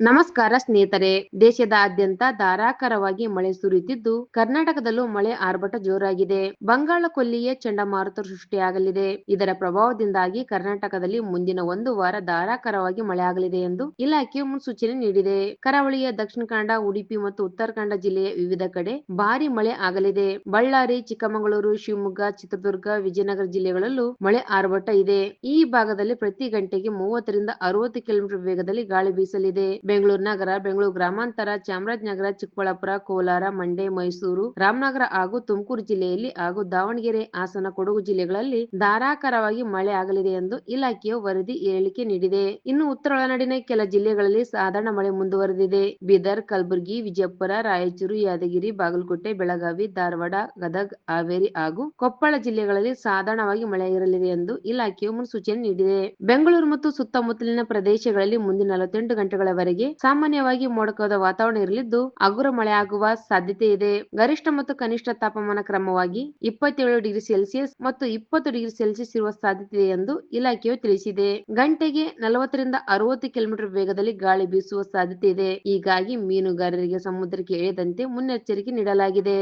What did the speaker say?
ನಮಸ್ಕಾರ ಸ್ನೇಹಿತರೆ. ದೇಶದಾದ್ಯಂತ ಧಾರಾಕಾರವಾಗಿ ಮಳೆ ಸುರಿಯುತ್ತಿದ್ದು, ಕರ್ನಾಟಕದಲ್ಲೂ ಮಳೆ ಆರ್ಭಟ ಜೋರಾಗಿದೆ. ಬಂಗಾಳ ಕೊಲ್ಲಿಯೇ ಚಂಡಮಾರುತ ಸೃಷ್ಟಿಯಾಗಲಿದೆ. ಇದರ ಪ್ರಭಾವದಿಂದಾಗಿ ಕರ್ನಾಟಕದಲ್ಲಿ ಮುಂದಿನ ಒಂದು ವಾರ ಧಾರಾಕಾರವಾಗಿ ಮಳೆ ಆಗಲಿದೆ ಎಂದು ಇಲಾಖೆ ಮುನ್ಸೂಚನೆ ನೀಡಿದೆ. ಕರಾವಳಿಯ ದಕ್ಷಿಣ ಕನ್ನಡ, ಉಡುಪಿ ಮತ್ತು ಉತ್ತರ ಕನ್ನಡ ಜಿಲ್ಲೆಯ ವಿವಿಧ ಕಡೆ ಭಾರಿ ಮಳೆ ಆಗಲಿದೆ. ಬಳ್ಳಾರಿ, ಚಿಕ್ಕಮಗಳೂರು, ಶಿವಮೊಗ್ಗ, ಚಿತ್ರದುರ್ಗ, ವಿಜಯನಗರ ಜಿಲ್ಲೆಗಳಲ್ಲೂ ಮಳೆ ಆರ್ಭಟ ಇದೆ. ಈ ಭಾಗದಲ್ಲಿ ಪ್ರತಿ ಗಂಟೆಗೆ ಮೂವತ್ತರಿಂದ ಅರವತ್ತು ಕಿಲೋಮೀಟರ್ ವೇಗದಲ್ಲಿ ಗಾಳಿ ಬೀಸಲಿದೆ. ಬೆಂಗಳೂರು ನಗರ, ಬೆಂಗಳೂರು ಗ್ರಾಮಾಂತರ, ಚಾಮರಾಜನಗರ, ಚಿಕ್ಕಬಳ್ಳಾಪುರ, ಕೋಲಾರ, ಮಂಡ್ಯ, ಮೈಸೂರು, ರಾಮನಗರ ಹಾಗೂ ತುಮಕೂರು ಜಿಲ್ಲೆಯಲ್ಲಿ ಹಾಗೂ ದಾವಣಗೆರೆ, ಹಾಸನ, ಕೊಡಗು ಜಿಲ್ಲೆಗಳಲ್ಲಿ ಧಾರಾಕಾರವಾಗಿ ಮಳೆ ಆಗಲಿದೆ ಎಂದು ಇಲಾಖೆಯು ವರದಿ ಹೇಳಿಕೆ ನೀಡಿದೆ. ಇನ್ನು ಉತ್ತರ ಒಳನಾಡಿನ ಕೆಲ ಜಿಲ್ಲೆಗಳಲ್ಲಿ ಸಾಧಾರಣ ಮಳೆ ಮುಂದುವರೆದಿದೆ. ಬೀದರ್, ಕಲಬುರಗಿ, ವಿಜಯಪುರ, ರಾಯಚೂರು, ಯಾದಗಿರಿ, ಬಾಗಲಕೋಟೆ, ಬೆಳಗಾವಿ, ಧಾರವಾಡ, ಗದಗ್, ಹಾವೇರಿ ಹಾಗೂ ಕೊಪ್ಪಳ ಜಿಲ್ಲೆಗಳಲ್ಲಿ ಸಾಧಾರಣವಾಗಿ ಮಳೆ ಇರಲಿದೆ ಎಂದು ಇಲಾಖೆಯು ಮುನ್ಸೂಚನೆ ನೀಡಿದೆ. ಬೆಂಗಳೂರು ಮತ್ತು ಸುತ್ತಮುತ್ತಲಿನ ಪ್ರದೇಶಗಳಲ್ಲಿ ಮುಂದಿನ ನಲವತ್ತೆಂಟು ಗಂಟೆಗಳವರೆಗೆ ಸಾಮಾನ್ಯವಾಗಿ ಮೋಡಕದ ವಾತಾವರಣ ಇರಲಿದ್ದು, ಹಗುರ ಮಳೆಯಾಗುವ ಸಾಧ್ಯತೆ ಇದೆ. ಗರಿಷ್ಠ ಮತ್ತು ಕನಿಷ್ಠ ತಾಪಮಾನ ಕ್ರಮವಾಗಿ ಇಪ್ಪತ್ತೇಳು ಡಿಗ್ರಿ ಸೆಲ್ಸಿಯಸ್ ಮತ್ತು ಇಪ್ಪತ್ತು ಡಿಗ್ರಿ ಸೆಲ್ಸಿಯಸ್ ಇರುವ ಸಾಧ್ಯತೆ ಇದೆ ಎಂದು ಇಲಾಖೆಯು ತಿಳಿಸಿದೆ. ಗಂಟೆಗೆ ನಲವತ್ತರಿಂದ ಅರವತ್ತು ಕಿಲೋಮೀಟರ್ ವೇಗದಲ್ಲಿ ಗಾಳಿ ಬೀಸುವ ಸಾಧ್ಯತೆ ಇದೆ. ಹೀಗಾಗಿ ಮೀನುಗಾರರಿಗೆ ಸಮುದ್ರಕ್ಕೆ ಇಳಿಯದಂತೆ ಮುನ್ನೆಚ್ಚರಿಕೆ ನೀಡಲಾಗಿದೆ.